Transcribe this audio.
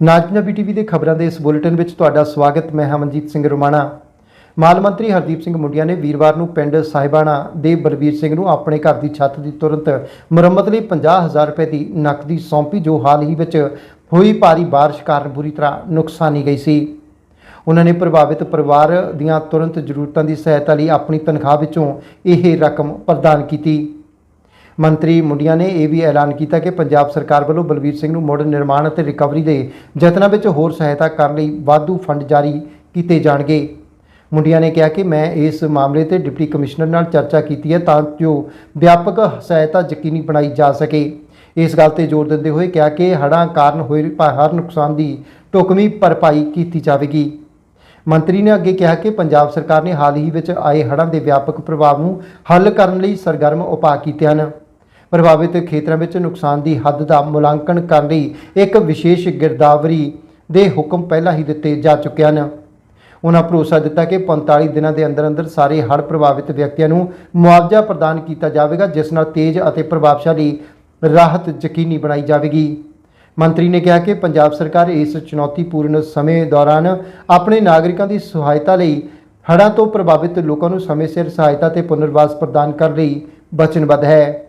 ਨਾਜਨਬੀ TV ਦੇ ਖਬਰਾਂ ਦੇ ਇਸ ਬੁਲੇਟਿਨ ਵਿੱਚ ਤੁਹਾਡਾ ਸਵਾਗਤ, ਮੈਂ ਹਮਨਜੀਤ ਸਿੰਘ ਰੋਮਾਣਾ। ਮਾਲ ਮੰਤਰੀ ਹਰਦੀਪ ਸਿੰਘ ਮੁੰਡਿਆ ਨੇ ਵੀਰਵਾਰ ਨੂੰ ਪਿੰਡ ਸਾਹਿਬਾਣਾ ਦੇ ਬਲਵੀਰ ਸਿੰਘ ਨੂੰ ਆਪਣੇ ਘਰ ਦੀ ਛੱਤ ਦੀ ਤੁਰੰਤ ਮੁਰੰਮਤ ਲਈ 50000 ਰੁਪਏ ਦੀ ਨਕਦੀ ਸੌਂਪੀ, ਜੋ ਹਾਲ ਹੀ ਵਿੱਚ ਹੋਈ ਭਾਰੀ ਬਾਰਿਸ਼ ਕਾਰਨ ਬੁਰੀ ਤਰ੍ਹਾਂ ਨੁਕਸਾਨੀ ਗਈ ਸੀ। ਉਹਨਾਂ ਨੇ ਪ੍ਰਭਾਵਿਤ ਪਰਿਵਾਰ ਦੀਆਂ ਤੁਰੰਤ ਜ਼ਰੂਰਤਾਂ ਦੀ ਸਹਾਇਤਾ ਲਈ ਆਪਣੀ ਤਨਖਾਹ ਵਿੱਚੋਂ ਇਹ ਰਕਮ ਪ੍ਰਦਾਨ ਕੀਤੀ। ਮੰਤਰੀ ਮੁੰਡਿਆਂ ਨੇ ਇਹ ਵੀ ਐਲਾਨ ਕੀਤਾ ਕਿ ਪੰਜਾਬ ਸਰਕਾਰ ਵੱਲੋਂ ਬਲਵੀਰ ਸਿੰਘ ਨੂੰ ਮੁੜ ਨਿਰਮਾਣ ਅਤੇ ਰਿਕਵਰੀ ਦੇ ਯਤਨਾਂ ਵਿੱਚ ਹੋਰ ਸਹਾਇਤਾ ਕਰਨ ਲਈ ਵਾਧੂ ਫੰਡ ਜਾਰੀ ਕੀਤੇ ਜਾਣਗੇ। ਮੁੰਡਿਆਂ ਨੇ ਕਿਹਾ ਕਿ ਮੈਂ ਇਸ ਮਾਮਲੇ ਤੇ ਡਿਪਟੀ ਕਮਿਸ਼ਨਰ ਨਾਲ ਚਰਚਾ ਕੀਤੀ ਹੈ ਤਾਂ ਜੋ ਵਿਆਪਕ ਸਹਾਇਤਾ ਯਕੀਨੀ ਬਣਾਈ ਜਾ ਸਕੇ। ਇਸ ਗੱਲ ਤੇ ਜ਼ੋਰ ਦਿੰਦੇ ਹੋਏ ਕਿਹਾ ਕਿ ਹੜ੍ਹਾਂ ਕਾਰਨ ਹੋਏ ਭਾ- ਹਰ ਨੁਕਸਾਨ ਦੀ ਢੁਕਵੀਂ ਭਰਪਾਈ ਕੀਤੀ ਜਾਵੇਗੀ। ਮੰਤਰੀ ਨੇ ਅੱਗੇ ਕਿਹਾ ਕਿ ਪੰਜਾਬ ਸਰਕਾਰ ਨੇ ਹਾਲ ਹੀ ਵਿੱਚ ਆਏ ਹੜ੍ਹਾਂ ਦੇ ਵਿਆਪਕ ਪ੍ਰਭਾਵ ਨੂੰ ਹੱਲ ਕਰਨ ਲਈ ਸਰਗਰਮ ਉਪਾਅ ਕੀਤੇ ਹਨ। ਪ੍ਰਭਾਵਿਤ ਖੇਤਰਾਂ ਵਿੱਚ ਨੁਕਸਾਨ ਦੀ ਹੱਦ ਦਾ ਮੁਲਾਂਕਣ ਕਰਨ ਲਈ ਇੱਕ ਵਿਸ਼ੇਸ਼ ਗਿਰਦਾਵਰੀ ਦੇ ਹੁਕਮ ਪਹਿਲਾਂ ਹੀ ਦਿੱਤੇ ਜਾ ਚੁੱਕੇ ਹਨ। ਉਹਨਾਂ ਭਰੋਸਾ ਦਿੱਤਾ ਕਿ 45 ਦਿਨਾਂ ਦੇ ਅੰਦਰ ਅੰਦਰ ਸਾਰੇ ਹੜ੍ਹ ਪ੍ਰਭਾਵਿਤ ਵਿਅਕਤੀਆਂ ਨੂੰ ਮੁਆਵਜ਼ਾ ਪ੍ਰਦਾਨ ਕੀਤਾ ਜਾਵੇਗਾ, ਜਿਸ ਨਾਲ ਤੇਜ਼ ਅਤੇ ਪ੍ਰਭਾਵਸ਼ਾਲੀ ਰਾਹਤ ਯਕੀਨੀ ਬਣਾਈ ਜਾਵੇਗੀ। ਮੰਤਰੀ ਨੇ ਕਿਹਾ ਕਿ ਪੰਜਾਬ ਸਰਕਾਰ ਇਸ ਚੁਣੌਤੀਪੂਰਨ ਸਮੇਂ ਦੌਰਾਨ ਆਪਣੇ ਨਾਗਰਿਕਾਂ ਦੀ ਸਹਾਇਤਾ ਲਈ ਹੜ੍ਹਾਂ ਤੋਂ ਪ੍ਰਭਾਵਿਤ ਲੋਕਾਂ ਨੂੰ ਸਮੇਂ ਸਿਰ ਸਹਾਇਤਾ ਤੇ ਪੁਨਰਵਾਸ ਪ੍ਰਦਾਨ ਕਰਨ ਲਈ ਵਚਨਬੱਧ ਹੈ।